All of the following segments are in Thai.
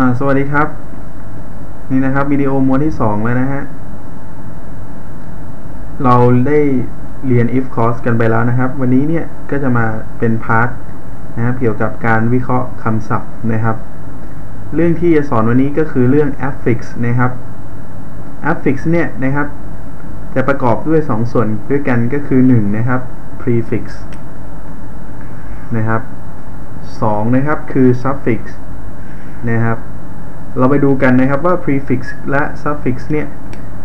อ่า สวัสดีครับ นี่นะครับวิดีโอม้วนที่2แล้วนะฮะ เราได้เรียน if course กันไปแล้วนะครับ วันนี้เนี่ยก็จะมาเป็นพาร์ทนะครับเกี่ยวกับการวิเคราะห์คำศัพท์นะครับ เรื่องที่จะสอนวันนี้ก็คือเรื่อง affix นะครับ affix เนี่ยนะครับ จะประกอบด้วย 2 ส่วนด้วยกันก็คือ 1 นะครับ prefix นะครับ2นะครับคือ suffix นะครับ เราไปดูกันนะครับว่า prefix และ suffix เนี่ย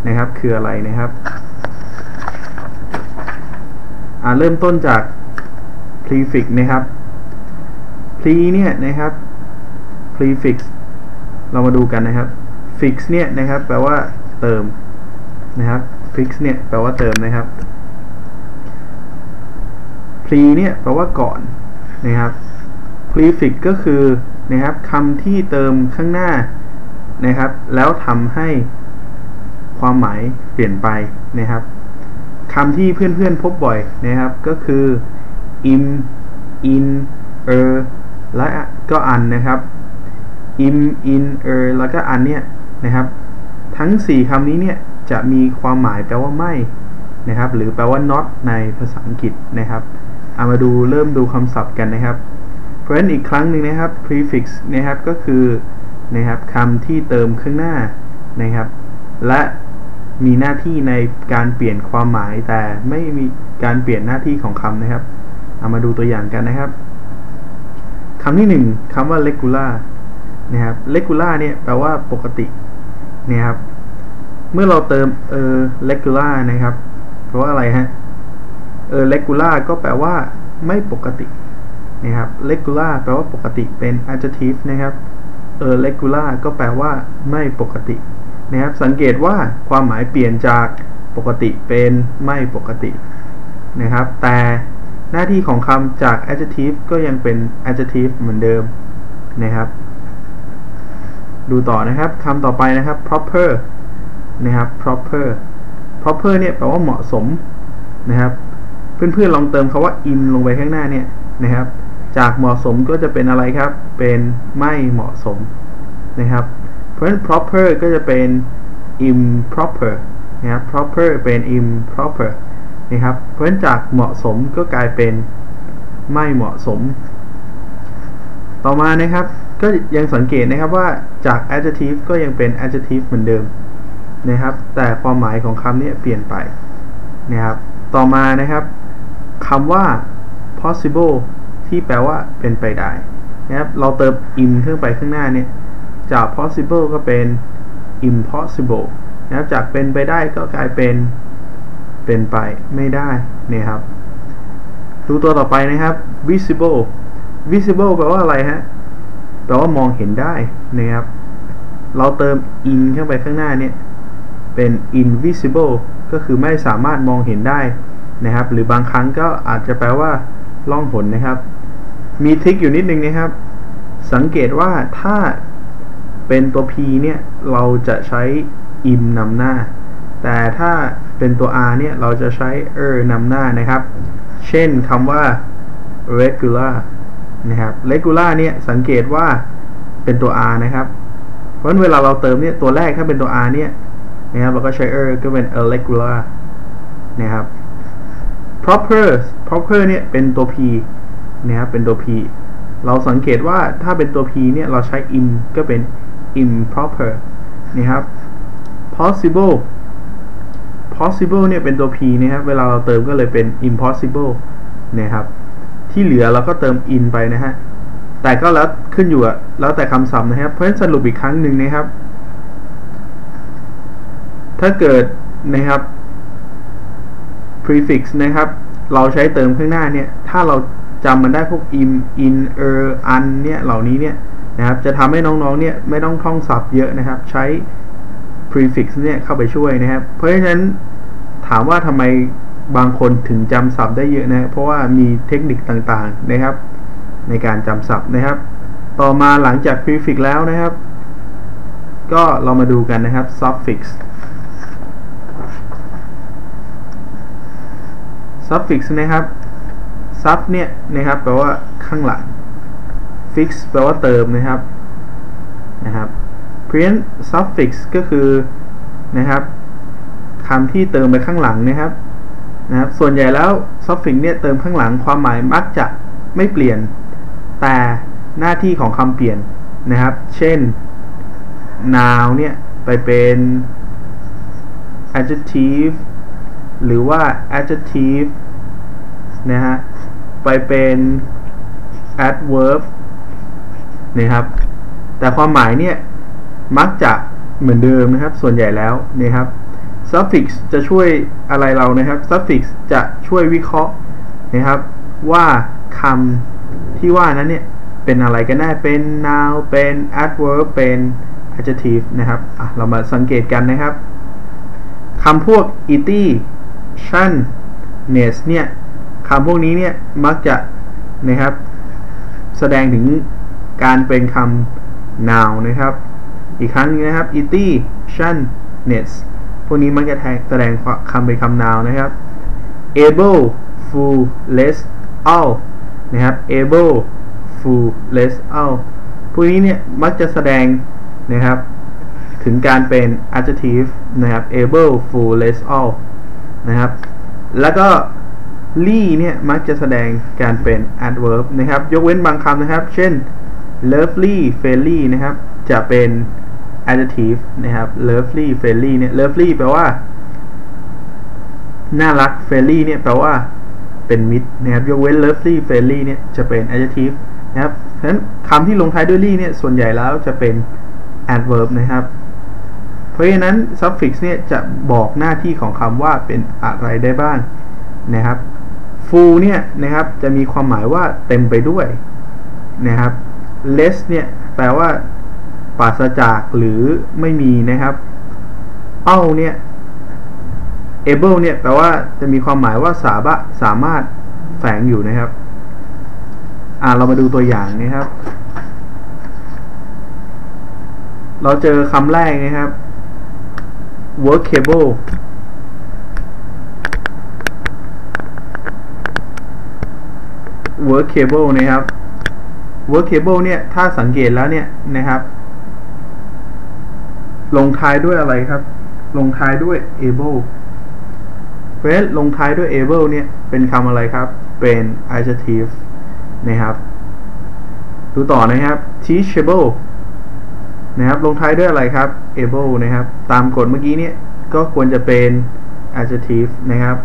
นะครับคืออะไรนะครับอ่าเริ่มต้นจาก prefix นะครับ pre เนี่ยนะครับ prefix เรามาดูกันนะครับ fix เนี่ยนะครับแปลว่าเติมนะครับ fix เนี่ยแปลว่าเติมนะครับ pre เนี่ยแปลว่าก่อนนะครับ prefix ก็คือนะครับคำที่เติมข้างหน้านะครับ แล้วทำให้ความหมายเปลี่ยนไปนะครับคำที่เพื่อนๆพบบ่อยนะครับก็คือ im in er และก็อันนะครับ im in er แล้วก็อันเนี่ยนะครับ ทั้ง 4คำนี้เนี่ยจะมีความหมายแปลว่าไม่นะครับ หรือแปลว่า not ในภาษาอังกฤษนะครับเอามาดูเริ่มดูคำศัพท์กันนะครับ เพราะฉะนั้นอีกครั้งหนึ่งนะครับ prefix นะครับก็คือนะครับคำที่เติมข้างหน้านะครับ และมีหน้าที่ในการเปลี่ยนความหมายแต่ไม่มีการเปลี่ยนหน้าที่ของคำนะครับ เอามาดูตัวอย่างกันนะครับคำที่หนึ่งคำว่า regular นะครับ regular เนี่ยแปลว่าปกตินะครับ เมื่อเราเติมเออ regular นะครับแปลว่าอะไรฮะเออ regular ก็แปลว่า ไม่ปกติ นะครับ regular แปลว่าปกติเป็น adjective นะครับเออ regular ก็แปลว่าไม่ปกตินะครับ สังเกตว่าความหมายเปลี่ยนจากปกติเป็นไม่ปกตินะครับ แต่หน้าที่ของคำจาก adjective ก็ยังเป็น adjective เหมือนเดิมนะครับ ดูต่อนะครับคำต่อไปนะครับ proper นะครับ proper proper เนี่ยแปลว่าเหมาะสมนะครับ เพื่อนๆลองเติมคาว่า in ลงไปข้างหน้าเนี่ยนะครับ จากเหมาะสมก็จะเป็นอะไรครับ เป็นไม่เหมาะสมนะครับ เพราะฉะนั้น proper ก็จะเป็น improper นะครับ proper เป็น improper นะครับเพราะฉะนั้นจากเหมาะสมก็กลายเป็นไม่เหมาะสม ต่อมานะครับก็ยังสังเกตนะครับว่าจาก adjective ก็ยังเป็น adjective เหมือนเดิมนะครับ แต่ความหมายของคำนี้เปลี่ยนไปนะครับ ต่อมานะครับคำว่า possible ที่แปลว่าเป็นไปได้นะครับเราเติม in ขึ้นไปข้างหน้าเนี่ยจาก possible ก็เป็น impossible นะครับจากเป็นไปได้ก็กลายเป็นเป็นไปไม่ได้นะครับ ดูตัวต่อไปนะครับ visible visible แปลว่าอะไรฮะแปลว่ามองเห็นได้นะครับ เราเติม in เข้าไปข้างหน้าเนี่ยเป็น invisible ก็คือไม่สามารถมองเห็นได้นะครับ หรือบางครั้งก็อาจจะแปลว่าล่องหนนะครับ มีทริคอยู่นิดนึงนะครับ สังเกตว่าถ้าเป็นตัว p เนี่ย เราจะใช้ im นำหน้า แต่ถ้าเป็นตัว r เนี่ย เราจะใช้ er นำหน้านะครับ เช่นคำว่า regular นะครับ regular เนี่ย สังเกตว่าเป็นตัว r นะครับ เพราะฉะนั้นเวลาเราเติมเนี่ย ตัวแรกถ้าเป็นตัว r เนี่ยนะครับ เราก็ใช้ er ก็เป็น irregular นะครับ proper proper เนี่ย เป็นตัว p นะครับเป็นตัว p เราสังเกตว่าถ้าเป็นตัว p เนี่ยเราใช้ in ก็เป็น improper นะครับ possible possible เนี่ยเป็นตัว p นะครับเวลาเราเติมก็เลยเป็น impossible นะครับที่เหลือเราก็เติม in ไปนะฮะแต่ก็แล้วขึ้นอยู่อะแล้วแต่คำศัพท์นะครับ เพราะฉะนั้นสรุปอีกครั้งหนึ่งนะครับ ถ้าเกิดนะครับ prefix นะครับ เราใช้เติมข้างหน้าเนี่ย ถ้าเรา จำมันได้พวก im in er un เนี่ยเหล่านี้เนี่ยนะครับจะทำให้น้องๆเนี่ยไม่ต้องท่องศัพท์เยอะนะครับ ใช้ prefix เนี่ยเข้าไปช่วยนะครับ เพราะฉะนั้นถามว่าทำไมบางคนถึงจำศัพท์ได้เยอะนะเพราะว่ามีเทคนิคต่างๆนะครับ ในการจำศัพท์นะครับ ต่อมาหลังจาก prefix แล้วนะครับ ก็เรามาดูกันนะครับ suffix suffix นะครับ sub เนี่ยนะครับแปลว่าข้างหลัง fix แปลว่าเติมนะครับนะครับ print suffix ก็คือนะครับคำที่เติมไปข้างหลังนะครับนะครับ ส่วนใหญ่แล้ว suffix เนี่ยเติมข้างหลังความหมายมักจะไม่เปลี่ยน แต่หน้าที่ของคำเปลี่ยนนะครับ เช่น noun เนี่ยไปเป็น adjective หรือว่า adjective นะฮะ ไปเป็น adverb นะครับ แต่ความหมายเนี่ยมักจะเหมือนเดิมนะครับ ส่วนใหญ่แล้วนะครับ suffix จะช่วยอะไรเรานะครับ suffix จะช่วยวิเคราะห์นะครับ ว่าคำที่ว่านั้นเนี่ยเป็นอะไรกันแน่ เป็น noun เป็น adverb เป็น adjective นะครับอะเรามาสังเกตกันนะครับคำพวก ity shan ness เนี่ย คำพวกนี้เนี่ยมักจะนะครับ แสดงถึงการเป็นคำ noun นะครับ อีกครั้งนึงนะครับ ity shan ness พวกนี้มักจะแสดงคำเป็นคำ noun นะครับ able full less all นะครับ able full less all พวกนี้เนี่ยมักจะแสดงนะครับ ถึงการเป็น adjective นะครับ able full less all นะครับ แล้วก็ ly เนี่ยมักจะแสดงการเป็น adverb นะครับ ยกเว้นบางคำนะครับ เช่น lovely friendly นะครับ จะเป็น adjective นะครับ lovely friendly เนี่ย lovely แปลว่า น่ารัก friendly เนี่ยแปลว่าเป็นมิตรนะครับ ยกเว้น lovely friendly เนี่ยจะเป็น adjective นะครับฉะนั้นคำที่ลงท้ายด้วย ly เนี่ยส่วนใหญ่แล้วจะเป็น adverb นะครับ เพราะฉะนั้น suffix เนี่ยจะบอกหน้าที่ของคำว่าเป็นอะไรได้บ้างนะครับ full เนี่ยนะครับจะมีความหมายว่าเต็มไปด้วยนะครับ less เนี่ยแปลว่าปราศจากหรือไม่มีนะครับ all เนี่ย able เนี่ยแปลว่าจะมีความหมายว่าสามารถสามารถแฝงอยู่นะครับ อ่าเรามาดูตัวอย่างนะครับ เราเจอคำแรกนะครับ workable workable นะครับ workable เนี่ยถ้าสังเกตแล้วเนี่ยนะครับ ลงท้ายด้วยอะไรครับ ลงท้ายด้วย able เพราะฉะนั้นลงท้ายด้วย able เนี่ยเป็นคำอะไรครับ เป็น adjective นะครับดูต่อนะครับ teachable นะครับ ลงท้ายด้วยอะไรครับ able นะครับ ตามกฎเมื่อกี้เนี่ยก็ควรจะเป็น adjective นะครับ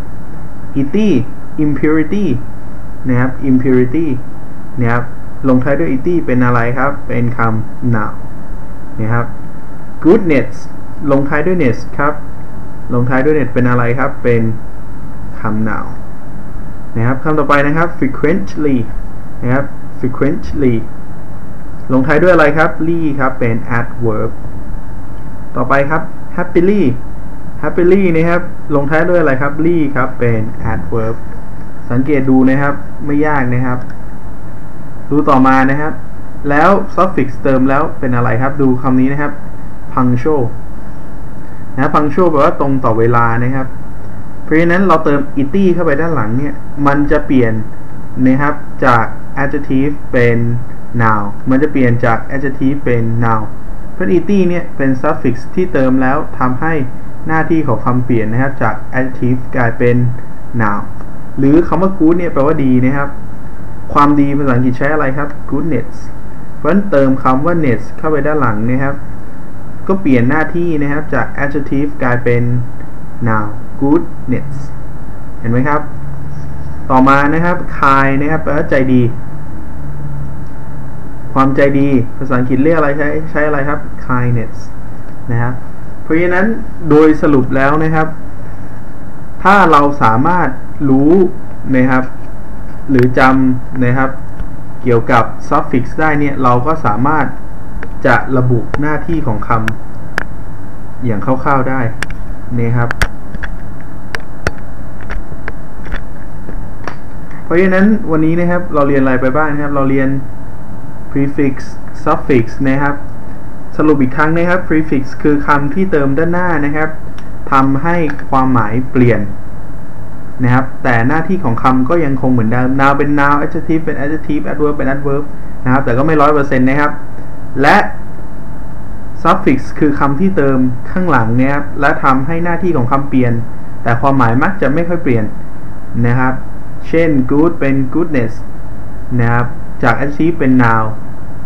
ity impurity นะครับ impurity นะครับลงท้ายด้วย ity เป็นอะไรครับ เป็นคำ noun นะครับ goodness ลงท้ายด้วย ness ครับ ลงท้ายด้วย ness เป็นอะไรครับ เป็นคำ noun นะครับคำต่อไปนะครับ frequently นะครับ frequently ลงท้ายด้วยอะไรครับ ly ครับ เป็น adverb ต่อไปครับ happily happily นะครับ ลงท้ายด้วยอะไรครับ ly ครับ เป็น adverb สังเกตดูนะครับ ไม่ยากนะครับ ดูต่อมานะครับ แล้ว suffix เติมแล้วเป็นอะไรครับ ดูคำนี้นะครับ punctual นะ punctual แปลว่าตรงต่อเวลานะครับ เพราะฉะนั้นเราเติม ity เข้าไปด้านหลังเนี่ย มันจะเปลี่ยนนะครับจาก adjective เป็น noun มันจะเปลี่ยนจาก adjective เป็น noun เพราะ ity เนี่ยเป็น suffix ที่เติมแล้วทำให้หน้าที่ของคำเปลี่ยนนะครับจาก adjective กลายเป็น noun หรือคำว่า good เนี่ยแปลว่าดีนะครับ ความดีภาษาอังกฤษใช้อะไรครับ goodness เพราะฉะนั้นเติมคำว่า ness เข้าไปด้านหลังนะครับ ก็เปลี่ยนหน้าที่นะครับจาก adjective กลายเป็น noun goodness เห็นไหมครับ ต่อมานะครับ kind นะครับแปลว่าใจดี ความใจดีภาษาอังกฤษเรียกอะไรใช้ใช้อะไรครับ kindness นะครับเพราะฉะนั้นโดยสรุปแล้วนะครับ ถ้าเราสามารถ รู้นะครับ หรือจำนะครับ เกี่ยวกับ suffix ได้เนี่ย เราก็สามารถจะระบุหน้าที่ของคำอย่างคร่าวๆได้นะครับ เพราะฉะนั้นวันนี้นะครับเราเรียนอะไรไปบ้างนะครับ เราเรียน prefix suffix นะครับ สรุปอีกครั้งนะครับ prefix คือคำที่เติมด้านหน้านะครับทำให้ความหมายเปลี่ยน นะครับ แต่หน้าที่ของคำก็ยังคงเหมือนเดิม noun เป็น noun adjective เป็น adjective adverb เป็น adverb นะครับ แต่ก็ไม่ร้อยเปอร์เซ็นต์นะครับ และ suffix คือคำที่เติมข้างหลังเนี่ยครับ และทำให้หน้าที่ของคำเปลี่ยน แต่ความหมายมักจะไม่ค่อยเปลี่ยนนะครับ เช่น good เป็น goodness นะครับ จาก adjective เป็น noun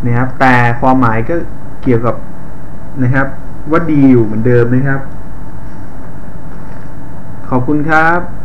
นะครับ แต่ความหมายก็เกี่ยวกับนะครับว่าดีอยู่เหมือนเดิมนะครับ ขอบคุณครับ